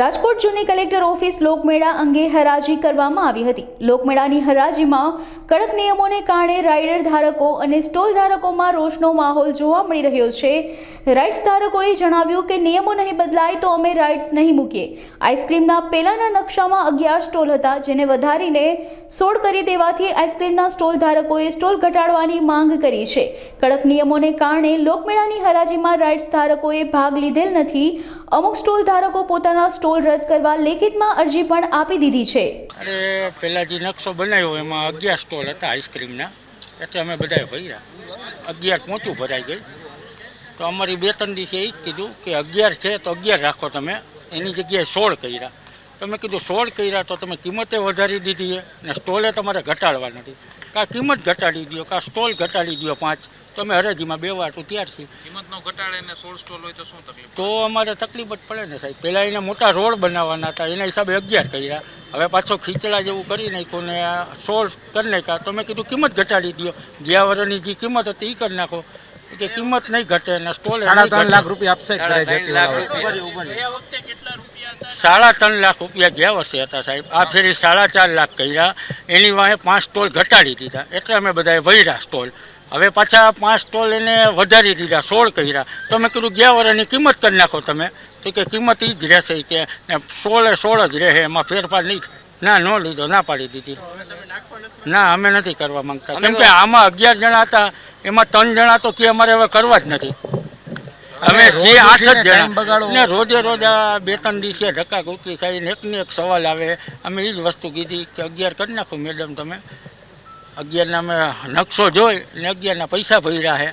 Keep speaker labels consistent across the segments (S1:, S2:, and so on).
S1: રાજકોટ જૂની collector office લોકમેળા અંગે હરાજી કરવામાં આવી હતી. લોકમેળાની હરાજીમાં કડક નિયમોને કારણે રાઇડર ધારકો અને સ્ટોલ ધારકોમાં રોષનો માહોલ જોવા મળી રહ્યો છે. રાઇડ્સ ધારકોએ જણાવ્યું કે નિયમો નહીં બદલાય તો અમે રાઇડ્સ નહીં મૂકીએ. આઈસ્ક્રીમના પહેલાના નકશામાં અગિયાર સ્ટોલ હતા, જેને વધારીને સોળ કરી દેવાથી આઈસ્ક્રીમના સ્ટોલ ધારકોએ સ્ટોલ ઘટાડવાની માંગ કરી છે. કડક નિયમોને કારણે લોકમેળાની હરાજીમાં રાઇડ્સ ધારકોએ ભાગ લીધેલ નથી. અમુક સ્ટોલ ધારકો પોતાના સ્ટોલ રદ કરવા લેખિતમાં અરજી પણ આપી દીધી છે.
S2: અરે પહેલાં જે નકશો બનાવ્યો એમાં અગિયાર સ્ટોલ હતા આઈસ્ક્રીમના. એટલે અમે બધાએ ભર્યા. અગિયાર પહોંચું ભરાઈ ગઈ. તો અમારી બે ત્રણ દિવસે એ જ કીધું કે અગિયાર છે તો અગિયાર રાખો તમે. એની જગ્યાએ સોળ કર્યા. તમે કીધું, સોળ કર્યા તો તમે કિંમતે વધારી દીધી છે ને સ્ટોલે તમારે ઘટાડવા નથી. કાં કિંમત ઘટાડી દો કાં સ્ટોલ ઘટાડી દો પાંચ તો અમે હરાજીમાં બે વાર તો ત્યાર છીએ
S3: કિંમતનો ઘટાડે ને સોળ સ્ટોલ હોય તો શું તકલીફ
S2: તો અમારે તકલીફ જ પડે ને સાહેબ. પહેલાં એને મોટા રોડ બનાવવાના હતા એના હિસાબે અગિયાર કર્યા. હવે પાછો ખીચડા જેવું કરી નાખ્યું ને આ સોળ કરી નાખ્યા. તો મેં કીધું કિંમત ઘટાડી દો ગયા વર્ષની જે કિંમત હતી એ કરી નાખો. કે કિંમત નહીં ઘટે ને સ્ટોલ
S4: સાડા ત્રણ લાખ રૂપિયા આપશે
S2: સાડા ત્રણ લાખ રૂપિયા ગયા વર્ષે હતા સાહેબ. આ ફેરી સાડા ચાર લાખ કર્યા. એની વાંહે પાંચ સ્ટોલ ઘટાડી દીધા. એટલે અમે બધાએ વૈરા સ્ટોલ. હવે પાછા પાંચ સ્ટોલ એને વધારી દીધા, સોળ કર્યા. તો મેં કીધું, ગયા વર્ષની કિંમત કરી નાખો તમે. તો કે, કિંમત એ જ રહેશે કે સોળે સોળ જ રહે, એમાં ફેરફાર નહીં. ના, ન લીધો, ના પાડી દીધી. ના, અમે નથી કરવા માંગતા. કેમ કે આમાં અગિયાર જણા હતા, એમાં ત્રણ જણા તો કે, અમારે હવે કરવા જ નથી. અમે છીએ આઠ જ. જણા. ને રોજે રોજ આ બે ત્રણ દિવસે ધક્કા કુકી ખાઈને એક ને એક સવાલ આવે. અમે એ જ વસ્તુ કીધી કે અગિયાર કરી નાખો મેડમ તમે. અગિયારના અમે નકશો જોઈ ને અગિયારના પૈસા ભર્યા છે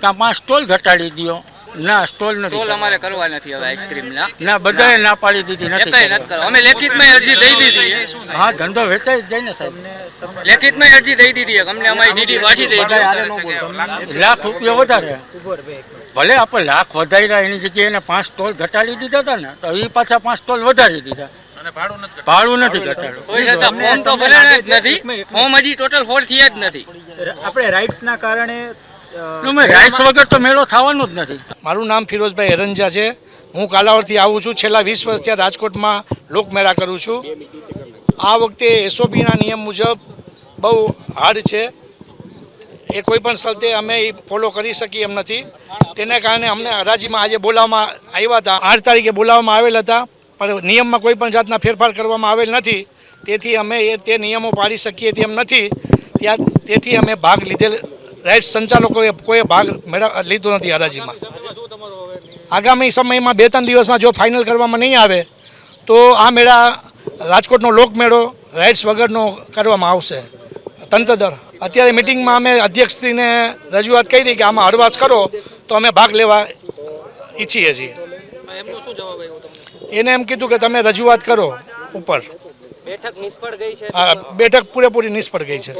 S2: કાં પાંચ સ્ટોલ ઘટાડી દો ના સ્ટોલ નથી
S5: સ્ટોલ
S2: કરવા.
S5: અમારે કરવા નથી હવે આઈસ્ક્રીમ
S2: ના બધાએ ના પાડી દીધી નથી
S5: નથી
S2: કરવા.
S5: અમે લેખિતમાં અરજી દઈ દીધી.
S2: હા ધંધો વેચાઈ જ જાય ને સાહેબ.
S5: લેખિતમાં અરજી દઈ દીધી અમને અમારી ડીડી પાછી દઈ દીધી
S4: ન
S2: લાખ રૂપિયા વધારે. ભલે આપણે લાખ વધાર્યા એની જગ્યાએ પાંચ સ્ટોલ ઘટાડી દીધા હતા ને તો એ પાછા પાંચ સ્ટોલ વધારી દીધા.
S3: ભાડું નથી
S2: ઘટાડ્યું.
S5: ફોર્મ તો ભરેલા જ નથી. ફોર્મ હજી ટોટલ ફોર થયા જ નથી.
S4: આપણે રાઇટ્સ ના કારણે
S2: રાઈસ વગર તો મેળો થવાનો જ નથી.
S6: મારું નામ ફિરોઝભાઈ હેરંજા છે. હું કાલાવરથી આવું છું. છેલ્લા વીસ વર્ષથી રાજકોટમાં લોકમેળા કરું છું. આ વખતે એસઓપીના નિયમ મુજબ બહુ હાર્ડ છે. એ કોઈ પણ સ્થળે અમે એ ફોલો કરી શકીએ એમ નથી. તેને કારણે અમને હરાજીમાં આજે બોલાવવામાં આવ્યા હતા. આઠ તારીખે બોલાવવામાં આવેલ હતા પણ નિયમમાં કોઈ પણ જાતના ફેરફાર કરવામાં આવેલ નથી. તેથી અમે એ તે નિયમો પાડી શકીએ તેમ નથી. ત્યાં તેથી અમે ભાગ લીધેલ રાઇટ સંચાલકોએ કોઈ ભાગ મેળવ લીધો નથી હરાજીમાં આગામી સમયમાં બે ત્રણ દિવસમાં જો ફાઇનલ કરવામાં નહીં આવે તો આ મેળા રાજકોટનો લોકમેળો રાઇટ્સ વગરનો કરવામાં આવશે. તંત્ર દર. અત્યારે મિટિંગમાં અમે અધ્યક્ષશ્રીને રજૂઆત કરી કે આમાં હળવાશ કરો તો અમે ભાગ લેવા ઈચ્છીએ છીએ. એને એમ કીધું કે તમે રજૂઆત કરો ઉપર.
S7: બેઠક નિષ્ફળ ગઈ છે.
S6: બેઠક પૂરેપૂરી નિષ્ફળ ગઈ છે.